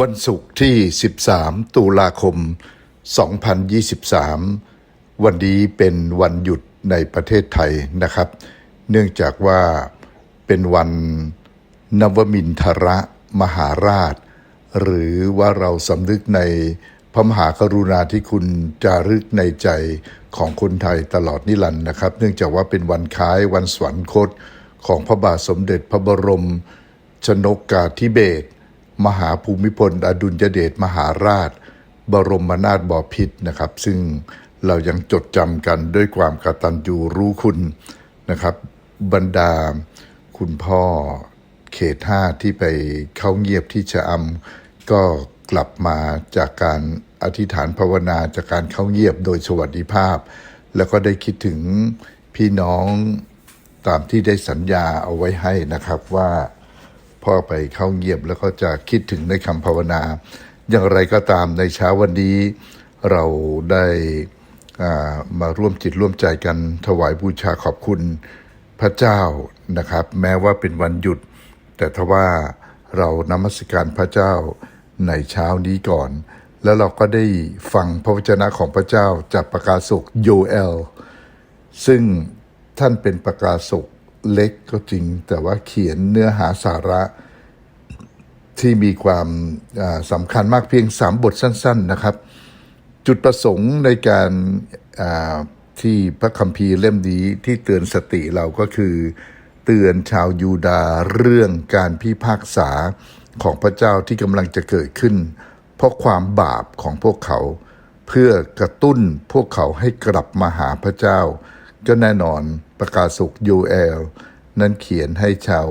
วันศุกร์ที่ 13 ตุลาคม 2023 วันนี้เป็นวันหยุดในประเทศไทยนะครับ เนื่องจากว่าเป็นวันนวมินทรมหาราช หรือว่าเราสำนึกในพระมหากรุณาธิคุณจารึกในใจของคนไทยตลอดนิรันดร์นะครับ เนื่องจากว่าเป็นวันคล้ายวันสวรรคตของพระบาทสมเด็จพระบรมชนกกาธิเบศร มหาภูมิพล อดุลยเดชมหาราช บรมนาถบพิตรนะครับ ซึ่งเรายังจดจำกันด้วยความกตัญญูรู้คุณนะครับ บรรดาคุณพ่อเขตห้าที่ไปเข้าเงียบที่ชะอำก็กลับมาจากการอธิษฐานภาวนาจากการเข้าเงียบโดยสวัสดิภาพ แล้วก็ได้คิดถึงพี่น้องตามที่ได้สัญญาเอาไว้ให้นะครับว่า พ่อไปเข้าเงียบแล้วก็จะคิดถึงในคำภาวนา อย่างไรก็ตามในเช้าวันนี้เราได้มาร่วมจิตร่วมใจกันถวายบูชาขอบคุณพระเจ้านะครับ แม้ว่าเป็นวันหยุด แต่ทว่าเรานมัสการพระเจ้าในเช้านี้ก่อน แล้วเราก็ได้ฟังพระวจนะของพระเจ้าจากประกาศกโยเอลซึ่งท่านเป็นประกาศก เล็กก็จริง แต่ว่าเขียนเนื้อหาสาระที่มีความสำคัญมากเพียงสามบทสั้น ๆนะครับ จุดประสงค์ในการที่พระคัมภีร์เล่มนี้ที่เตือนสติเราก็คือ เตือนชาวยูดาเรื่องการพิพากษาของพระเจ้าที่กำลังจะเกิดขึ้น เพราะความบาปของพวกเขา เพื่อกระตุ้นพวกเขาให้กลับมาหาพระเจ้าก็แน่นอน ประกาศกยูเอล นั้นเขียนให้ชาว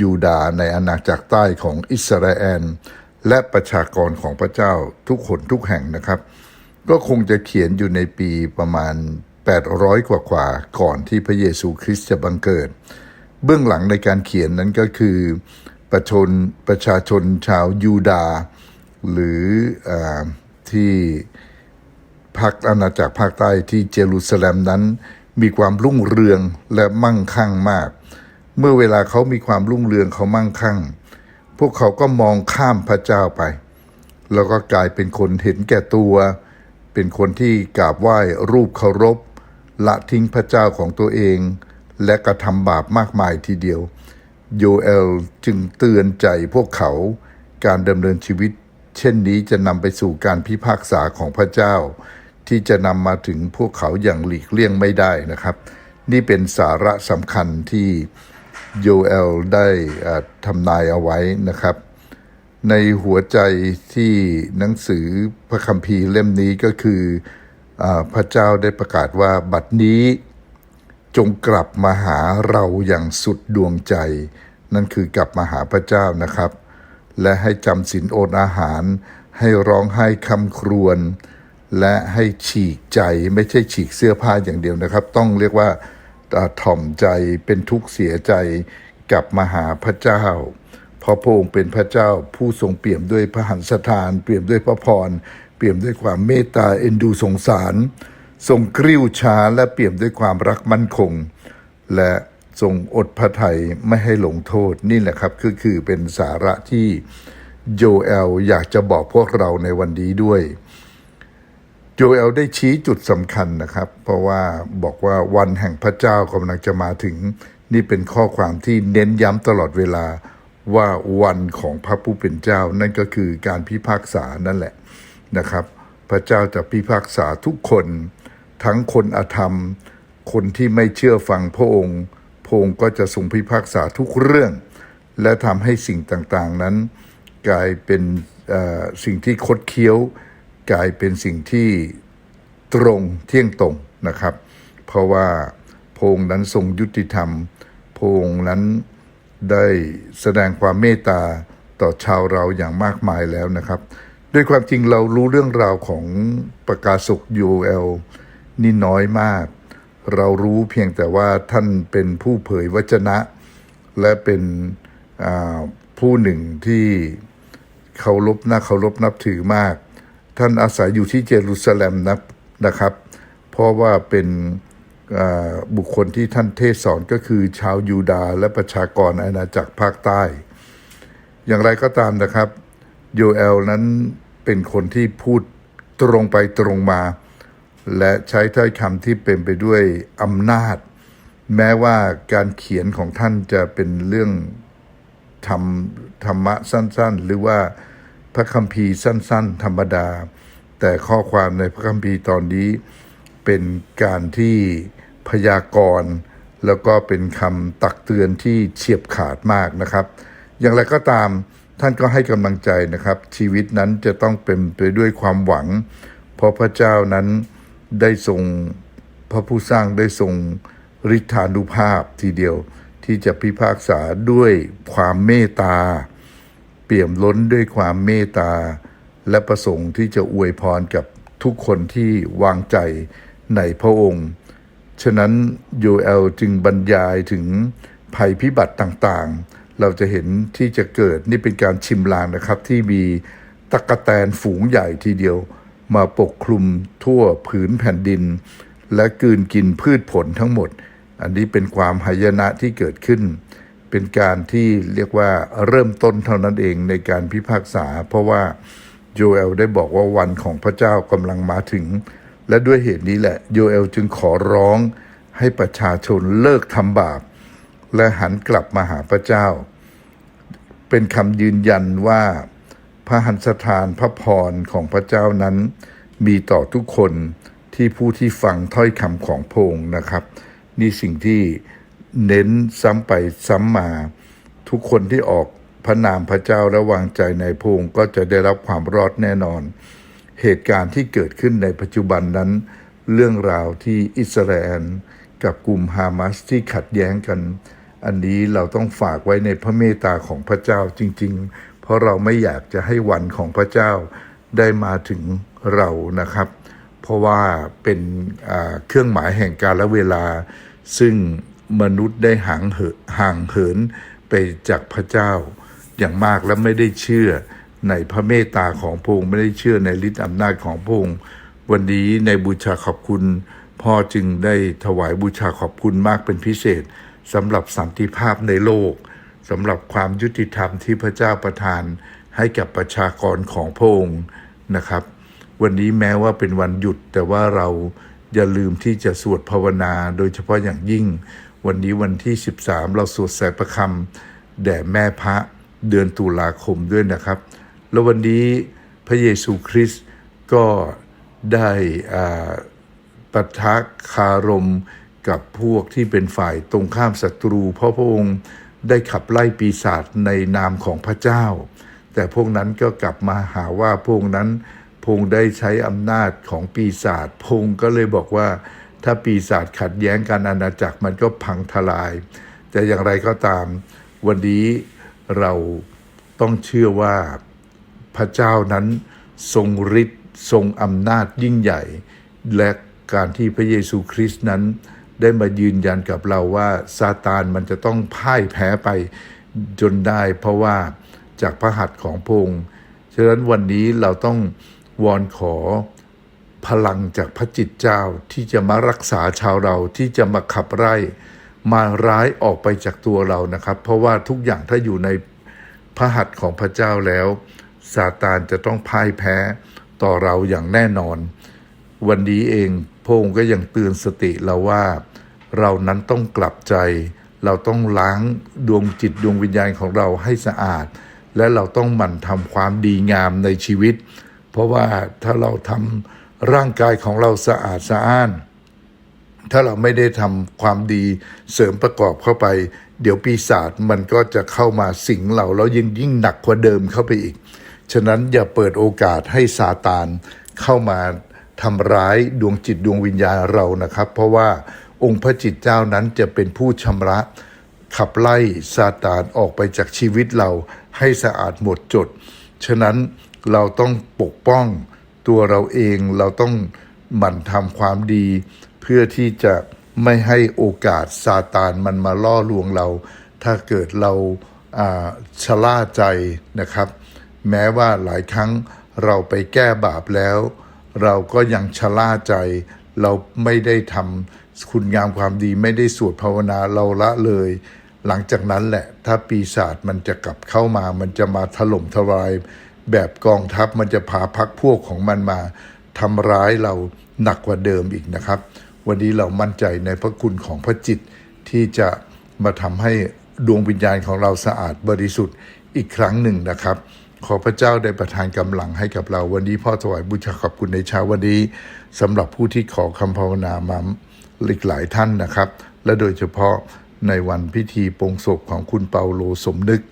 ยูดาในอาณาจักรใต้ของอิสราเอลและประชากรของพระเจ้าทุกคนทุกแห่งนะครับ ก็คงจะเขียนอยู่ในปีประมาณ 800 กว่ากว่าก่อนที่พระเยซูคริสต์จะบังเกิด เบื้องหลังในการเขียนนั้นก็คือประชนประชาชนชาวยูดา หรืออที่ภาคอาณาจักรภาคใต้ที่เยรูซาเล็มนั้น มีความรุ่งเรืองและมั่งคั่งมาก เมื่อเวลาเขามีความรุ่งเรืองเขามั่งคั่ง พวกเขาก็มองข้ามพระเจ้าไป แล้วก็กลายเป็นคนเห็นแก่ตัว เป็นคนที่กราบไหว้รูปเคารพ ละทิ้งพระเจ้าของตัวเอง และกระทำบาปมากมายทีเดียว โยเอลจึงเตือนใจพวกเขาการดำเนินชีวิต เช่นนี้จะนำไปสู่การพิพากษาของพระเจ้า ที่จะนำมาถึงพวกเขาอย่างหลีกเลี่ยงไม่ได้นะครับ นี่เป็นสาระสำคัญที่โยเอลได้ทำนายเอาไว้นะครับ ในหัวใจที่หนังสือพระคัมภีร์เล่มนี้ก็คืออพระเจ้าได้ประกาศว่าบัดนี้จงกลับมาหาเราอย่างสุดดวงใจ นั่นคือกลับมาหาพระเจ้านะครับ และให้จำศีลอดอาหาร ให้ร้องไห้คำครวญ และให้ฉีกใจไม่ใช่ฉีกเสื้อผ้าอย่างเดียวนะครับ ต้องเรียกว่าถ่อมใจเป็นทุกข์เสียใจกลับมาหาพระเจ้า เพราะพระองค์เป็นพระเจ้าผู้ทรงเปี่ยมด้วยพระหันสถาน เปี่ยมด้วยพระพร เปี่ยมด้วยความเมตตาเอ็นดูสงสาร ทรงกริ้วช้าและเปี่ยมด้วยความรักมั่นคง และทรงอดพระทัยไม่ให้หลงโทษนี่แหละครับคือคือเป็นสาระที่โยเอลอยากจะบอกพวกเราในวันนี้ด้วย โยเอลได้ชี้จุดสำคัญนะครับ เพราะว่าบอกว่าวันแห่งพระเจ้ากำลังจะมาถึง นี่เป็นข้อความที่เน้นย้ำตลอดเวลาว่าวันของพระผู้เป็นเจ้านั่นก็คือการพิพากษานั่นแหละนะครับ พระเจ้าจะพิพากษาทุกคน ทั้งคนอธรรม คนที่ไม่เชื่อฟังพระองค์พระองค์ก็จะทรงพิพากษาทุกเรื่อง และทำให้สิ่งต่างๆนั้น กลายเป็นสิ่งที่คดเคี้ยว กลายเป็นสิ่งที่ตรงเที่ยงตรงนะครับ เพราะว่าพงค์นั้นทรงยุติธรรม พงค์นั้นได้แสดงความเมตตาต่อชาวเราอย่างมากมายแล้วนะครับ ด้วยความจริงเรารู้เรื่องราวของประกาศกยูเอลนี่น้อยมาก เรารู้เพียงแต่ว่าท่านเป็นผู้เผยวจนะ และเป็นผู้หนึ่งที่เคารพน่าเคารพนับถือมาก ท่านอาศัยอยู่ที่เยรูซาเล็มนะนะครับ เพราะว่าเป็นบุคคลที่ท่านเทศสอนก็คือชาวยูดาห์และประชากรอาณาจักรภาคใต้ อย่างไรก็ตามนะครับโยเอลนั้นเป็นคนที่พูดตรงไปตรงมา และใช้ถ้อยคำที่เป็นไปด้วยอำนาจ แม้ว่าการเขียนของท่านจะเป็นเรื่องธรรมธรรมะสั้นๆ หรือว่า พระคัมภีร์สั้น ๆ ธรรมดา แต่ข้อความในพระคัมภีร์ตอนนี้เป็นการที่พยากรณ์แล้วก็เป็นคำตักเตือนที่เฉียบขาดมากนะครับ อย่างไรก็ตามท่านก็ให้กำลังใจนะครับ ชีวิตนั้นจะต้องเป็นไปด้วยความหวัง เพราะพระเจ้านั้นได้ทรงพระผู้สร้างได้ทรงฤทธานุภาพทีเดียวที่จะพิพากษาด้วยความเมตตา เปี่ยมล้นด้วยความเมตตา และประสงค์ที่จะอวยพรกับทุกคนที่วางใจในพระองค์ ฉะนั้นโยเอลจึงบรรยายถึงภัยพิบัติต่างๆ เราจะเห็นที่จะเกิดนี่เป็นการชิมลางนะครับ ที่มีตะกะแตนฝูงใหญ่ทีเดียว มาปกคลุมทั่วผืนแผ่นดิน และกืนกินพืชผลทั้งหมด อันนี้เป็นความหายนะที่เกิดขึ้น เป็นการที่เรียกว่าเริ่มต้นเท่านั้นเองในการพิพากษา เพราะว่าโยเอลได้บอกว่าวันของพระเจ้ากำลังมาถึง และด้วยเหตุนี้แหละโยเอลจึงขอร้องให้ประชาชนเลิกทำบาป และหันกลับมาหาพระเจ้า เป็นคำยืนยันว่าพระหันสถานพระพรของพระเจ้านั้น มีต่อทุกคนที่ผู้ที่ฟังถ้อยคำของพงนะครับ นี่สิ่งที่ เน้นซ้ำไปซ้ำมา ทุกคนที่ออกพระนามพระเจ้าและวางใจในพระองค์ก็จะได้รับความรอดแน่นอน เหตุการณ์ที่เกิดขึ้นในปัจจุบันนั้น เรื่องราวที่อิสราเอลกับกลุ่มฮามาสที่ขัดแย้งกัน อันนี้เราต้องฝากไว้ในพระเมตตาของพระเจ้าจริง ๆ เพราะเราไม่อยากจะให้วันของพระเจ้าได้มาถึงเรานะครับ เพราะว่าเป็นเครื่องหมายแห่งการและเวลาซึ่ง มนุษย์ได้ห่างเหินห่างเหินไปจากพระเจ้า อย่างมากและไม่ได้เชื่อในพระเมตตาของพระองค์ไม่ได้เชื่อในฤทธิ์อำนาจของพระองค์วันนี้ในบูชาขอบคุณ พ่อจึงได้ถวายบูชาขอบคุณมากเป็นพิเศษสำหรับสันติภาพในโลกสำหรับความยุติธรรมที่พระเจ้าประทานให้กับประชากรของพระองค์นะครับ วันนี้แม้ว่าเป็นวันหยุดแต่ว่าเราอย่าลืมที่จะสวดภาวนา โดยเฉพาะอย่างยิ่ง วันนี้วันที่ 13 เราสวดแสประคำแด่แม่พระเดือนตุลาคมด้วยนะครับ แล้ววันนี้พระเยซูคริสต์ก็ได้อ่าปะทะคารมกับพวกที่เป็นฝ่ายตรงข้ามศัตรู เพราะพระองค์ได้ขับไล่ปีศาจในนามของพระเจ้า แต่พวกนั้นก็กลับมาหาว่าพระองค์นั้นพระองค์ได้ใช้อำนาจของปีศาจพระองค์ก็เลยบอกว่า ถ้าปีศาจขัดแย้งกันอาณาจักรมันก็พังทลาย แต่อย่างไรก็ตามวันนี้เราต้องเชื่อว่าพระเจ้านั้นทรงฤทธิ์ทรงอำนาจยิ่งใหญ่ และการที่พระเยซูคริสต์นั้น ได้มายืนยันกับเราว่าซาตานมันจะต้องพ่ายแพ้ไปจนได้ เพราะว่าจากพระหัตถ์ของพระองค์ฉะนั้นวันนี้เราต้องวอนขอ พลังจากพระจิตเจ้าที่จะมารักษาชาวเราที่จะมาขับไล่มาร้ายออกไปจากตัวเรานะครับ เพราะว่าทุกอย่างถ้าอยู่ในพระหัตถ์ของพระเจ้าแล้วซาตานจะต้องพ่ายแพ้ต่อเราอย่างแน่นอน วันนี้เองพระองค์ก็ยังเตือนสติเราว่า เรานั้นต้องกลับใจ เราต้องล้างดวงจิตดวงวิญญาณของเราให้สะอาด และเราต้องหมั่นทำความดีงามในชีวิต เพราะว่าถ้าเราทำ ร่างกายของเราสะอาดสะอ้าน ถ้าเราไม่ได้ทำความดีเสริมประกอบเข้าไป เดี๋ยวปีศาจมันก็จะเข้ามาสิงเราแล้วยิ่งยิ่งหนักกว่าเดิมเข้าไปอีก ฉะนั้นอย่าเปิดโอกาสให้ซาตานเข้ามาทำร้ายดวงจิตดวงวิญญาณเรานะครับ เพราะว่าองค์พระจิตเจ้านั้นจะเป็นผู้ชำระขับไล่ซาตานออกไปจากชีวิตเราให้สะอาดหมดจด ฉะนั้นเราต้องปกป้อง ตัวเราเองเราต้องหมั่นทำความดี เพื่อที่จะไม่ให้โอกาสซาตานมันมาล่อลวงเรา ถ้าเกิดเราอ่าชะล่าใจนะครับ แม้ว่าหลายครั้งเราไปแก้บาปแล้ว เราก็ยังชะล่าใจ เราไม่ได้ทำคุณงามความดีไม่ได้สวดภาวนาเราละเลย หลังจากนั้นแหละถ้าปีศาจมันจะกลับเข้ามามันจะมาถล่มทลาย แบบกองทัพมันจะพาพักพวกของมันมาทำร้ายเราหนักกว่าเดิมอีกนะครับ วันนี้เรามั่นใจในพระคุณของพระจิตที่จะมาทำให้ดวงวิญญาณของเราสะอาดบริสุทธิ์อีกครั้งหนึ่งนะครับ ขอพระเจ้าได้ประทานกำลังให้กับเรา วันนี้พ่อถวายบูชาขอบคุณในเช้าวันนี้สำหรับผู้ที่ขอคำภาวนามาหลากหลายท่านนะครับ และโดยเฉพาะในวันพิธีปงศพของคุณเปาโลสมนึก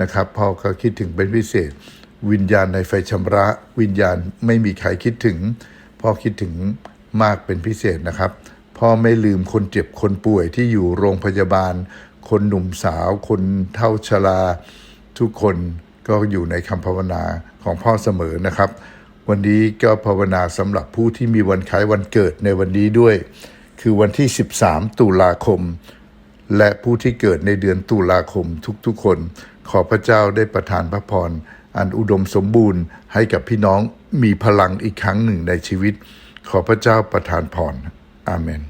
นะครับพ่อก็คิดถึงเป็นพิเศษ วิญญาณในไฟชำระ วิญญาณไม่มีใครคิดถึง พ่อคิดถึงมากเป็นพิเศษนะครับ พ่อไม่ลืมคนเจ็บคนป่วยที่อยู่โรงพยาบาล คนหนุ่มสาว คนเท่าชรา ทุกคนก็อยู่ในคำภาวนาของพ่อเสมอนะครับ วันนี้ก็ภาวนาสำหรับผู้ที่มีวันคล้ายวันเกิดในวันนี้ด้วย คือวันที่ 13 ตุลาคม และผู้ที่เกิดในเดือนตุลาคมทุกๆคน ขอพระเจ้าได้ประทานพระพร อันอุดมสมบูรณ์ให้กับพี่น้องมีพลังอีกครั้งหนึ่งในชีวิต ขอพระเจ้าประทานพร อาเมน